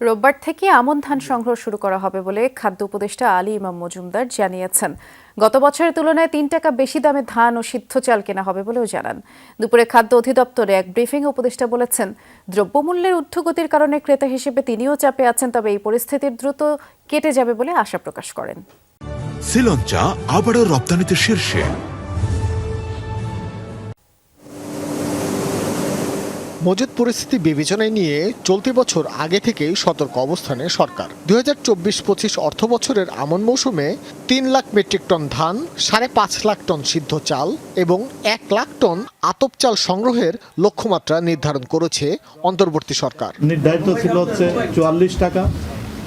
রোববার থেকে আমন ধান সংগ্রহ শুরু করা হবে বলে খাদ্য উপদেষ্টা আলী ইমাম মজুমদার জানিয়েছেন। গত বছরের তুলনায় তিন টাকা বেশি দামে ধান ও সিদ্ধ চাল কেনা হবে বলেও জানান। দুপুরে খাদ্য অধিদপ্তরে এক ব্রিফিং উপদেষ্টা বলেছেন দ্রব্যমূল্যের ঊর্ধ্বগতির কারণে ক্রেতা হিসেবে তিনিও চাপে আছেন তবে এই পরিস্থিতির দ্রুত কেটে যাবে বলে আশা প্রকাশ করেন। শ্রীলঞ্চা আবারও রপ্তানিতে শীর্ষে। মজুদ পরিস্থিতি বিবেচনায় নিয়ে চলতি বছর আগে থেকেই সতর্ক অবস্থানে সরকার। দুই হাজার চব্বিশ পঁচিশ অর্থ বছরের আমন মৌসুমে তিন লাখ মেট্রিক টন ধান, সাড়ে পাঁচ লাখ টন সিদ্ধ চাল এবং এক লাখ টন আতপ চাল সংগ্রহের লক্ষ্যমাত্রা নির্ধারণ করেছে অন্তর্বর্তী সরকার। নির্ধারিত ছিল হচ্ছে চুয়াল্লিশ টাকা।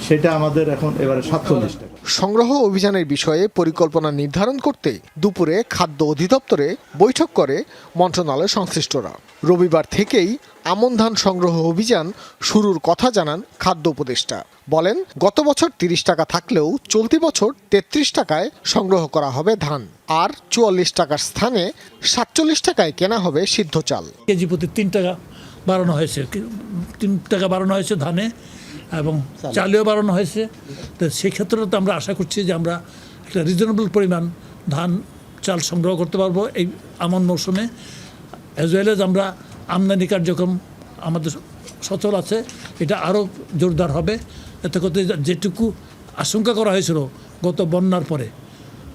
সেটা আমাদের এখন এবারে সাতচল্লিশ টাকা। সংগ্রহ অভিযানের বিষয়ে পরিকল্পনা নির্ধারণ করতে দুপুরে খাদ্য অধিদপ্তরে বৈঠক করে মন্ত্রণালয় সংশ্লিষ্টরা। রবিবার থেকেই আমন ধান সংগ্রহ অভিযান শুরুর কথা জানান খাদ্য উপদেষ্টা। বলেন গত বছর তিরিশ টাকা থাকলেও চলতি বছর তেত্রিশ টাকায় সংগ্রহ করা হবে ধান। আর চুয়াল্লিশ টাকার স্থানে সাতচল্লিশ টাকায় কেনা হবে সিদ্ধ চাল। কেজি প্রতি তিন টাকা বাড়ানো হয়েছে। তিন টাকা বাড়ানো হয়েছে ধানে। এবং চালেও বাড়ানো হয়েছে। তো সেক্ষেত্রে তো আমরা আশা করছি যে আমরা একটা রিজনেবল পরিমাণ ধান, চাল সংগ্রহ করতে পারব এই আমন মৌসুমে। অ্যাজ ওয়েল এজ আমরা আমদানি কার্যক্রম আমাদের সচল আছে, এটা আরও জোরদার হবে। এতে করতে যেটুকু আশঙ্কা করা হয়েছিল গত বন্যার পরে,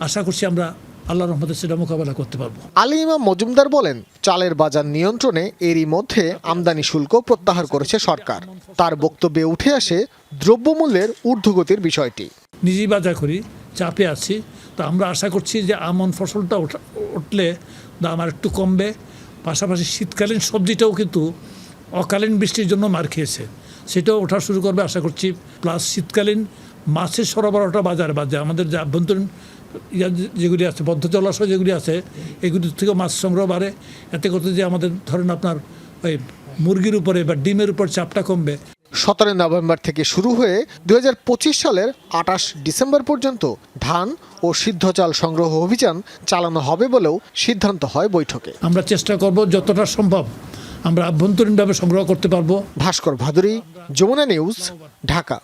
আশা করছি আমরা আল্লাহ রহমতে সেটা মোকাবেলা করতে পারব। আলী ইমাম মজুমদার বলেন চালের বাজার নিয়ন্ত্রণে এরই মধ্যে আমদানি শুল্ক প্রত্যাহার করেছে সরকার। তার বক্তব্যে উঠে আসে দ্রব্যমূল্যের ঊর্ধ্বগতির বিষয়টি। নিজেই বাজার করি চাপে আছি। তো আমরা আশা করছি যে আমন ফসলটা উঠলে দাম আর একটু কমবে। পাশাপাশি শীতকালীন সবজিটাও কিন্তু অকালীন বৃষ্টির জন্য মার খেয়েছে। সেটাও ওঠা শুরু করবে আশা করছি। প্লাস শীতকালীন মাছের সরবরাহটা বাজারে বাজে। আমাদের যে আভ্যন্তরীণ ইয়া যেগুলি আছে বদ্ধ জলাশয় যেগুলি আছে এগুলির থেকে মাছ সংগ্রহ বাড়ে। এতে করতে যে আমাদের ধরেন আপনার ওই মুরগির উপরে বা ডিমের উপর চাপটা কমবে। সতেরো নভেম্বর থেকে শুরু হয়ে দু হাজার পঁচিশ সালের আঠাশ ডিসেম্বর পর্যন্ত ধান ও সিদ্ধ চাল সংগ্রহ অভিযান চালানো হবে বলেও সিদ্ধান্ত হয় বৈঠকে। আমরা চেষ্টা করব যতটা সম্ভব আমরা আভ্যন্তরীণভাবে সংগ্রহ করতে পারব। ভাস্কর ভাদুরী যমুনা নিউজ ঢাকা।